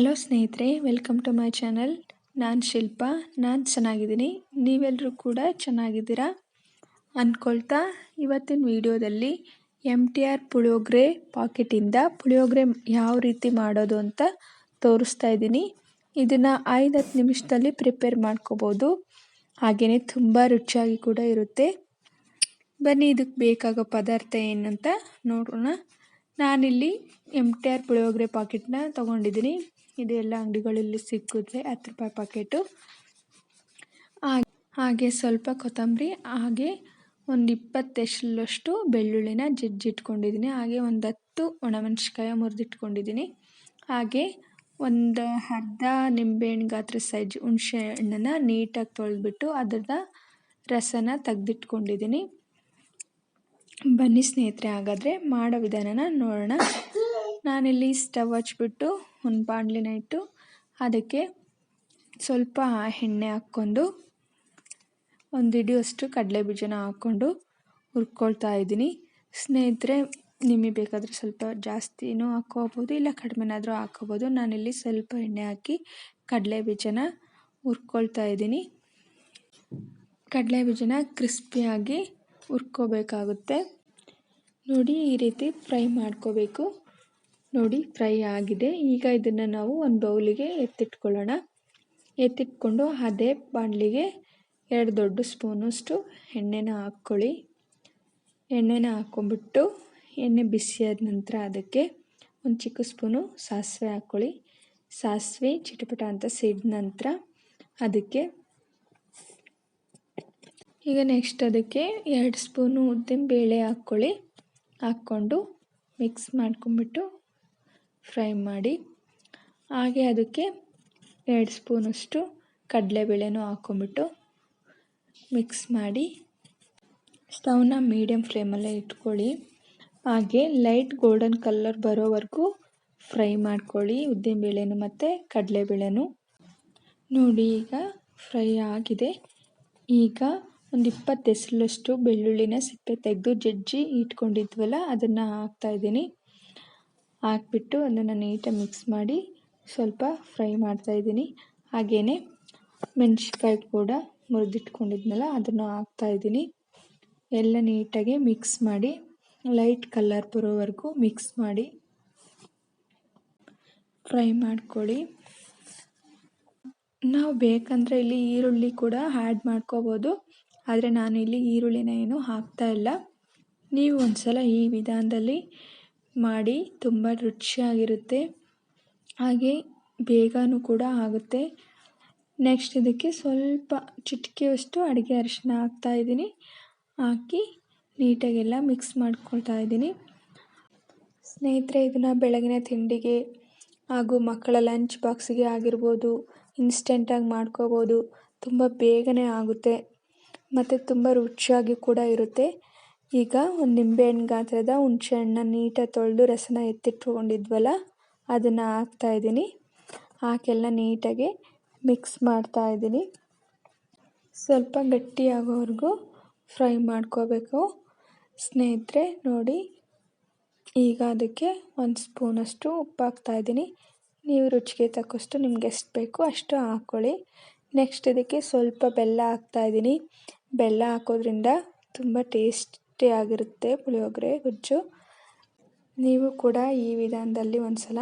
Hello ಸ್ನೇಹಿತರೆ welcome to my channel ನಾನು ಶಿಲ್ಪ, ನಾನು ಚೆನ್ನಾಗಿದ್ದೀನಿ. ನೀವೆಲ್ಲರೂ ಕೂಡ ಚೆನ್ನಾಗಿದ್ದೀರಾ? ಅಂದ್ಕೊಳ್ತಾ ಇವತ್ತಿನ ವಿಡಿಯೋದಲ್ಲಿ ಎಂ ಟಿ ಆರ್ ಪುಳಿಯೋಗ್ರೆ ಪಾಕೆಟಿಂದ ಪುಳಿಯೋಗರೆ ಯಾವ ರೀತಿ ಮಾಡೋದು ಅಂತ ತೋರಿಸ್ತಾ ಇದ್ದೀನಿ. ಇದನ್ನು ಐದು ಹತ್ತು ನಿಮಿಷದಲ್ಲಿ ಪ್ರಿಪೇರ್ ಮಾಡ್ಕೋಬೋದು. ಹಾಗೆಯೇ ತುಂಬ ರುಚಿಯಾಗಿ ಕೂಡ ಇರುತ್ತೆ. ಬನ್ನಿ ಇದಕ್ಕೆ ಬೇಕಾಗೋ ಪದಾರ್ಥ ಏನಂತ ನೋಡೋಣ. ನಾನಿಲ್ಲಿ ಎಂ ಟಿ ಆರ್ ಪುಳಿಯೋಗರೆ ಪಾಕೆಟ್ನ ತೊಗೊಂಡಿದ್ದೀನಿ. ಇದು ಎಲ್ಲ ಅಂಗಡಿಗಳಲ್ಲಿ ಸಿಕ್ಕಿದ್ರೆ ಹತ್ತು ರೂಪಾಯಿ ಪಾಕೆಟು ಹಾಗೆ ಸ್ವಲ್ಪ ಕೊತ್ತಂಬರಿ, ಹಾಗೆ ಒಂದು ಇಪ್ಪತ್ತೆಷ್ಟಲಷ್ಟು ಬೆಳ್ಳುಳ್ಳಿನ ಜಜ್ಜಿಟ್ಕೊಂಡಿದ್ದೀನಿ ಹಾಗೆ ಒಂದು ಹತ್ತು ಒಣಮೆಣ್ಸಿಕಾಯಿ ಮುರಿದಿಟ್ಕೊಂಡಿದ್ದೀನಿ ಹಾಗೆ ಒಂದು ಅರ್ಧ ನಿಂಬೆಹಣ್ಣು ಗಾತ್ರ ಸೈಜ್ ಹುಣಸೆ ಹಣ್ಣನ್ನು ನೀಟಾಗಿ ತೊಳೆದ್ಬಿಟ್ಟು ಅದರ ರಸನ ತೆಗೆದಿಟ್ಕೊಂಡಿದ್ದೀನಿ. ಬನ್ನಿ ಸ್ನೇಹಿತರೆ, ಹಾಗಾದರೆ ಮಾಡೋ ವಿಧಾನನ ನೋಡೋಣ. ನಾನಿಲ್ಲಿ ಸ್ಟವ್ ಹಚ್ಬಿಟ್ಟು ಒಂದು ಬಾಣಲಿನ ಇಟ್ಟು ಅದಕ್ಕೆ ಸ್ವಲ್ಪ ಎಣ್ಣೆ ಹಾಕ್ಕೊಂಡು ಒಂದು ಹಿಡಿಯುವಷ್ಟು ಕಡಲೆ ಬೀಜನ ಹಾಕ್ಕೊಂಡು ಹುರ್ಕೊಳ್ತಾ ಇದ್ದೀನಿ. ಸ್ನೇಹಿತರೆ, ನಿಮಗೆ ಬೇಕಾದರೆ ಸ್ವಲ್ಪ ಜಾಸ್ತಿನೂ ಹಾಕ್ಕೋಬೋದು, ಇಲ್ಲ ಕಡಿಮೆನಾದರೂ ಹಾಕ್ಕೋಬೋದು. ನಾನಿಲ್ಲಿ ಸ್ವಲ್ಪ ಎಣ್ಣೆ ಹಾಕಿ ಕಡಲೆ ಬೀಜನ ಹುರ್ಕೊಳ್ತಾ ಇದ್ದೀನಿ. ಕಡಲೆ ಬೀಜನ ಕ್ರಿಸ್ಪಿಯಾಗಿ ಹುರ್ಕೋಬೇಕಾಗುತ್ತೆ. ನೋಡಿ, ಈ ರೀತಿ ಫ್ರೈ ಮಾಡ್ಕೋಬೇಕು. ನೋಡಿ, ಫ್ರೈ ಆಗಿದೆ. ಈಗ ಇದನ್ನು ನಾವು ಒಂದು ಬೌಲಿಗೆ ಎತ್ತಿಟ್ಕೊಳ್ಳೋಣ. ಎತ್ತಿಟ್ಕೊಂಡು ಅದೇ ಬಾಣಲಿಗೆ ಎರಡು ದೊಡ್ಡ ಸ್ಪೂನಷ್ಟು ಎಣ್ಣೆನ ಹಾಕ್ಕೊಳ್ಳಿ. ಎಣ್ಣೆನ ಹಾಕ್ಕೊಂಬಿಟ್ಟು ಎಣ್ಣೆ ಬಿಸಿಯಾದ ನಂತರ ಅದಕ್ಕೆ ಒಂದು ಚಿಕ್ಕ ಸ್ಪೂನು ಸಾಸಿವೆ ಹಾಕ್ಕೊಳ್ಳಿ. ಸಾಸಿವೆ ಚಿಟಪಟ ಅಂತ ಸಿಡಿದ ನಂತರ ಅದಕ್ಕೆ ಈಗ ನೆಕ್ಸ್ಟ್ ಅದಕ್ಕೆ ಎರಡು ಸ್ಪೂನು ಉದ್ದಿನ ಬೇಳೆ ಹಾಕ್ಕೊಳ್ಳಿ. ಹಾಕ್ಕೊಂಡು ಮಿಕ್ಸ್ ಮಾಡ್ಕೊಂಬಿಟ್ಟು ಫ್ರೈ ಮಾಡಿ, ಹಾಗೆ ಅದಕ್ಕೆ ಎರಡು ಸ್ಪೂನಷ್ಟು ಕಡಲೆಬೇಳೆನೂ ಹಾಕೊಂಬಿಟ್ಟು ಮಿಕ್ಸ್ ಮಾಡಿ ಸ್ಟವ್ನ ಮೀಡಿಯಮ್ ಫ್ಲೇಮಲ್ಲೇ ಇಟ್ಕೊಳ್ಳಿ. ಹಾಗೆ ಲೈಟ್ ಗೋಲ್ಡನ್ ಕಲರ್ ಬರೋವರೆಗೂ ಫ್ರೈ ಮಾಡ್ಕೊಳ್ಳಿ. ಉದ್ದಿನಬೇಳೆನು ಮತ್ತು ಕಡಲೆಬೇಳೆನೂ. ನೋಡಿ ಈಗ ಫ್ರೈ ಆಗಿದೆ. ಈಗ ಒಂದು ಇಪ್ಪತ್ತು ಎಸಲಷ್ಟು ಬೆಳ್ಳುಳ್ಳಿನ ಸಿಪ್ಪೆ ತೆಗೆದು ಜಜ್ಜಿ ಇಟ್ಕೊಂಡಿದ್ವಲ್ಲ, ಅದನ್ನು ಹಾಕ್ತಾಯಿದ್ದೀನಿ ಹಾಕ್ಬಿಟ್ಟು ಅದನ್ನು ನೀಟಾಗಿ ಮಿಕ್ಸ್ ಮಾಡಿ ಸ್ವಲ್ಪ ಫ್ರೈ ಮಾಡ್ತಾಯಿದ್ದೀನಿ ಹಾಗೆಯೇ ಮೆಣಸಿನ್ಕಾಯಿ ಕೂಡ ಮುರಿದಿಟ್ಕೊಂಡಿದ್ನಲ್ಲ, ಅದನ್ನು ಹಾಕ್ತಾಯಿದ್ದೀನಿ ಎಲ್ಲ ನೀಟಾಗಿ ಮಿಕ್ಸ್ ಮಾಡಿ, ಲೈಟ್ ಕಲರ್ ಬರೋವರೆಗೂ ಮಿಕ್ಸ್ ಮಾಡಿ ಫ್ರೈ ಮಾಡ್ಕೊಳ್ಳಿ. ನಾವು ಬೇಕಂದರೆ ಇಲ್ಲಿ ಈರುಳ್ಳಿ ಕೂಡ ಆ್ಯಡ್ ಮಾಡ್ಕೋಬೋದು, ಆದರೆ ನಾನು ಇಲ್ಲಿ ಈರುಳ್ಳಿನ ಏನು ಹಾಕ್ತಾ ಇಲ್ಲ. ನೀವು ಒಂದು ಸಲ ಈ ವಿಧಾನದಲ್ಲಿ ಮಾಡಿ ತುಂಬ ರುಚಿಯಾಗಿರುತ್ತೆ. ಹಾಗೆ ಬೇಗನೂ ಕೂಡ ಆಗುತ್ತೆ. ನೆಕ್ಸ್ಟ್ ಇದಕ್ಕೆ ಸ್ವಲ್ಪ ಚಿಟಿಕೆಯಷ್ಟು ಅಡುಗೆ ಅರಿಶಿನ ಹಾಕ್ತಾಯಿದ್ದೀನಿ ಹಾಕಿ ನೀಟಾಗೆಲ್ಲ ಮಿಕ್ಸ್ ಮಾಡ್ಕೊಳ್ತಾ ಇದ್ದೀನಿ. ಸ್ನೇಹಿತರೆ, ಇದನ್ನು ಬೆಳಗಿನ ತಿಂಡಿಗೆ ಹಾಗೂ ಮಕ್ಕಳ ಲಂಚ್ ಬಾಕ್ಸಿಗೆ ಆಗಿರ್ಬೋದು ಇನ್ಸ್ಟೆಂಟಾಗಿ ಮಾಡ್ಕೋಬೋದು, ತುಂಬ ಬೇಗನೆ ಆಗುತ್ತೆ. ಮತ್ತು ತುಂಬ ರುಚಿಯಾಗಿ ಕೂಡ ಇರುತ್ತೆ. ಈಗ ಒಂದು ನಿಂಬೆಹಣ್ಣು ಗಾತ್ರದ ಹುಣಸೆ ಹಣ್ಣನ್ನ ನೀಟಾಗಿ ತೊಳೆದು ರಸನ ಎತ್ತಿಟ್ಕೊಂಡಿದ್ವಲ್ಲ, ಅದನ್ನು ಹಾಕ್ತಾಯಿದ್ದೀನಿ ಹಾಕೆಲ್ಲ ನೀಟಾಗಿ ಮಿಕ್ಸ್ ಮಾಡ್ತಾಯಿದ್ದೀನಿ ಸ್ವಲ್ಪ ಗಟ್ಟಿಯಾಗೋವರೆಗೂ ಫ್ರೈ ಮಾಡ್ಕೋಬೇಕು. ಸ್ನೇಹಿತರೆ, ನೋಡಿ, ಈಗ ಅದಕ್ಕೆ ಒಂದು ಸ್ಪೂನಷ್ಟು ಉಪ್ಪು ಹಾಕ್ತಾಯಿದ್ದೀನಿ ನೀವು ರುಚಿಗೆ ತಕ್ಕಷ್ಟು ನಿಮ್ಗೆ ಎಷ್ಟು ಬೇಕು ಅಷ್ಟು ಹಾಕ್ಕೊಳ್ಳಿ. ನೆಕ್ಸ್ಟ್ ಇದಕ್ಕೆ ಸ್ವಲ್ಪ ಬೆಲ್ಲ ಹಾಕ್ತಾಯಿದ್ದೀನಿ ಬೆಲ್ಲ ಹಾಕೋದ್ರಿಂದ ತುಂಬ ಟೇಸ್ಟಿಯಾಗಿರುತ್ತೆ ಪುಳಿಯೋಗರೆ, ಗೊಜ್ಜು. ನೀವು ಕೂಡ ಈ ವಿಧಾನದಲ್ಲಿ ಒಂದು ಸಲ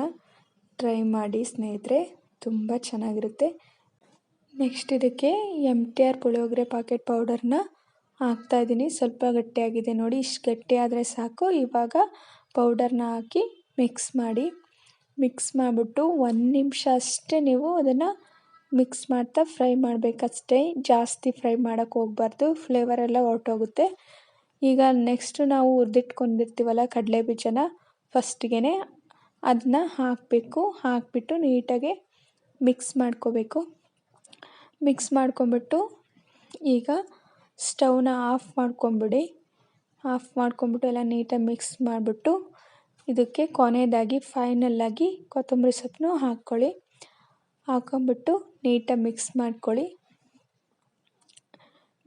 ಟ್ರೈ ಮಾಡಿ ಸ್ನೇಹಿತರೆ, ತುಂಬ ಚೆನ್ನಾಗಿರುತ್ತೆ. ನೆಕ್ಸ್ಟ್ ಇದಕ್ಕೆ M T R puliyogare packet ಪೌಡರ್ನ ಹಾಕ್ತಾಯಿದ್ದೀನಿ ಸ್ವಲ್ಪ ಗಟ್ಟಿಯಾಗಿದೆ ನೋಡಿ, ಇಷ್ಟು ಗಟ್ಟಿ ಆದರೆ ಸಾಕು. ಇವಾಗ ಪೌಡರ್ನ ಹಾಕಿ ಮಿಕ್ಸ್ ಮಾಡಿ. ಮಿಕ್ಸ್ ಮಾಡಿಬಿಟ್ಟು ಒಂದು ನಿಮಿಷ ಅಷ್ಟೇ ನೀವು ಅದನ್ನು ಮಿಕ್ಸ್ ಮಾಡ್ತಾ ಫ್ರೈ ಮಾಡಬೇಕಷ್ಟೇ. ಜಾಸ್ತಿ ಫ್ರೈ ಮಾಡೋಕ್ಕೆ ಹೋಗ್ಬಾರ್ದು. ಫ್ಲೇವರೆಲ್ಲ ಹೊರಟೋಗುತ್ತೆ. ಈಗ ನೆಕ್ಸ್ಟ್ ನಾವು ಹುರಿದಿಟ್ಕೊಂಡಿರ್ತೀವಲ್ಲ ಕಡಲೆ ಬೀಜನ ಫಸ್ಟ್ಗೆ ಅದನ್ನ ಹಾಕಬೇಕು. ಹಾಕಿಬಿಟ್ಟು ನೀಟಾಗಿ ಮಿಕ್ಸ್ ಮಾಡ್ಕೋಬೇಕು. ಮಿಕ್ಸ್ ಮಾಡ್ಕೊಂಬಿಟ್ಟು ಈಗ ಸ್ಟವ್ನ ಆಫ್ ಮಾಡ್ಕೊಂಬಿಡಿ. ಆಫ್ ಮಾಡ್ಕೊಂಬಿಟ್ಟು ಎಲ್ಲ ನೀಟಾಗಿ ಮಿಕ್ಸ್ ಮಾಡಿಬಿಟ್ಟು ಇದಕ್ಕೆ ಕೊನೆಯದಾಗಿ ಫೈನಲ್ಲಾಗಿ ಕೊತ್ತಂಬರಿ ಸೊಪ್ಪನ್ನು ಹಾಕ್ಕೊಳ್ಳಿ. ಹಾಕೊಂಬಿಟ್ಟು ನೀಟಾಗಿ ಮಿಕ್ಸ್ ಮಾಡ್ಕೊಳ್ಳಿ.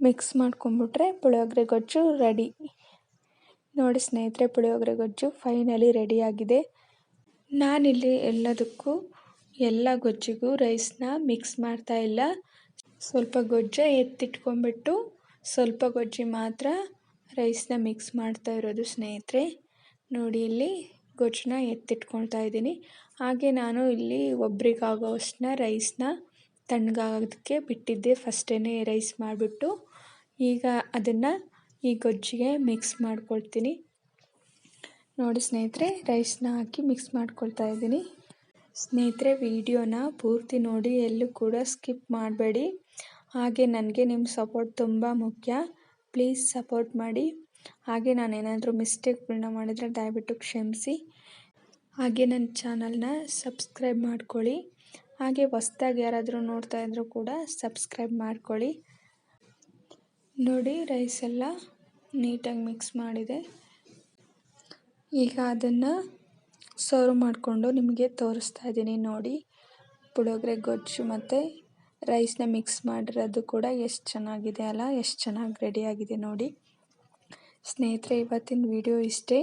ಮಿಕ್ಸ್ ಮಾಡ್ಕೊಂಬಿಟ್ರೆ ಪುಳಿಯೋಗರೆ ಗೊಜ್ಜು ರೆಡಿ. ನೋಡಿ ಸ್ನೇಹಿತರೆ, ಪುಳಿಯೋಗರೆ ಗೊಜ್ಜು ಫೈನಲಿ ರೆಡಿಯಾಗಿದೆ ನಾನಿಲ್ಲಿ ಎಲ್ಲದಕ್ಕೂ, ಎಲ್ಲ ಗೊಜ್ಜಿಗೂ ರೈಸ್ನ ಮಿಕ್ಸ್ ಮಾಡ್ತಾ ಇಲ್ಲ. ಸ್ವಲ್ಪ ಗೊಜ್ಜ ಎತ್ತಿಟ್ಕೊಂಡ್ಬಿಟ್ಟು ಸ್ವಲ್ಪ ಗೊಜ್ಜಿ ಮಾತ್ರ ರೈಸ್ನ ಮಿಕ್ಸ್ ಮಾಡ್ತಾ ಇರೋದು ಸ್ನೇಹಿತರೆ. ನೋಡಿ ಇಲ್ಲಿ ಗೊಜ್ಜನ್ನ ಎತ್ತಿಟ್ಕೊಳ್ತಾ ಇದ್ದೀನಿ. ಹಾಗೆ ನಾನು ಇಲ್ಲಿ ಒಬ್ರಿಗಾಗೋವಷ್ಟನ್ನ ರೈಸ್ನ ತಣ್ಣಗಾಗೋದಕ್ಕೆ ಬಿಟ್ಟಿದ್ದೆ. ಫಸ್ಟೇ ರೈಸ್ ಮಾಡಿಬಿಟ್ಟು ಈಗ ಅದನ್ನು ಈ ಗೊಜ್ಜಿಗೆ ಮಿಕ್ಸ್ ಮಾಡ್ಕೊಳ್ತೀನಿ. ನೋಡಿ ಸ್ನೇಹಿತರೆ, ರೈಸ್ನ ಹಾಕಿ ಮಿಕ್ಸ್ ಮಾಡ್ಕೊಳ್ತಾ ಇದ್ದೀನಿ. ಸ್ನೇಹಿತರೆ, ವಿಡಿಯೋನ ಪೂರ್ತಿ ನೋಡಿ, ಎಲ್ಲೂ ಕೂಡ ಸ್ಕಿಪ್ ಮಾಡಬೇಡಿ. ಹಾಗೆ ನನಗೆ ನಿಮ್ಮ ಸಪೋರ್ಟ್ ತುಂಬ ಮುಖ್ಯ. ಪ್ಲೀಸ್ ಸಪೋರ್ಟ್ ಮಾಡಿ. ಹಾಗೆ ನಾನು ಏನಾದರೂ ಮಿಸ್ಟೇಕ್ಗಳನ್ನ ಮಾಡಿದರೆ ದಯವಿಟ್ಟು ಕ್ಷಮಿಸಿ. ಹಾಗೆ ನನ್ನ ಚಾನಲ್ನ ಸಬ್ಸ್ಕ್ರೈಬ್ ಮಾಡ್ಕೊಳ್ಳಿ. ಹಾಗೆ ಹೊಸ್ದಾಗಿ ಯಾರಾದರೂ ನೋಡ್ತಾ ಇದ್ದರೂ ಕೂಡ ಸಬ್ಸ್ಕ್ರೈಬ್ ಮಾಡ್ಕೊಳ್ಳಿ. ನೋಡಿ ರೈಸ್ ಎಲ್ಲ ನೀಟಾಗಿ ಮಿಕ್ಸ್ ಮಾಡಿದೆ. ಈಗ ಅದನ್ನು ಸರ್ವ್ ಮಾಡಿಕೊಂಡು ನಿಮಗೆ ತೋರಿಸ್ತಾ ಇದ್ದೀನಿ. ನೋಡಿ, ಪುಳೋಗ್ರೆ, ಗೊಜ್ಜು ಮತ್ತು ರೈಸ್ನ ಮಿಕ್ಸ್ ಮಾಡಿರೋದು ಕೂಡ ಎಷ್ಟು ಚೆನ್ನಾಗಿದೆ ಅಲ್ಲ? ಎಷ್ಟು ಚೆನ್ನಾಗಿ ರೆಡಿಯಾಗಿದೆ ನೋಡಿ. ಸ್ನೇಹಿತರೆ, ಇವತ್ತಿನ ವಿಡಿಯೋ ಇಷ್ಟೇ.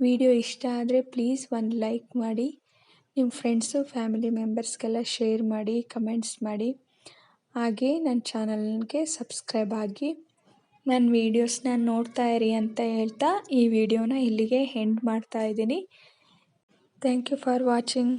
ವಿಡಿಯೋ ಇಷ್ಟ ಆದರೆ ಪ್ಲೀಸ್ ಒಂದು ಲೈಕ್ ಮಾಡಿ. ನಿಮ್ಮ ಫ್ರೆಂಡ್ಸು ಫ್ಯಾಮಿಲಿ ಮೆಂಬರ್ಸ್ಗೆಲ್ಲ ಶೇರ್ ಮಾಡಿ ಕಮೆಂಟ್ಸ್ ಮಾಡಿ. ಹಾಗೆ ನನ್ನ ಚಾನಲ್ಗೆ ಸಬ್ಸ್ಕ್ರೈಬ್ ಆಗಿ. ನನ್ನ ವೀಡಿಯೋಸ್ನ ನೋಡ್ತಾ ಇರಿ ಅಂತ ಹೇಳ್ತಾ ಈ ವಿಡಿಯೋನ ಇಲ್ಲಿಗೆ ಹೆಂಡ್ ಮಾಡ್ತಾ ಇದ್ದೀನಿ. Thank you for watching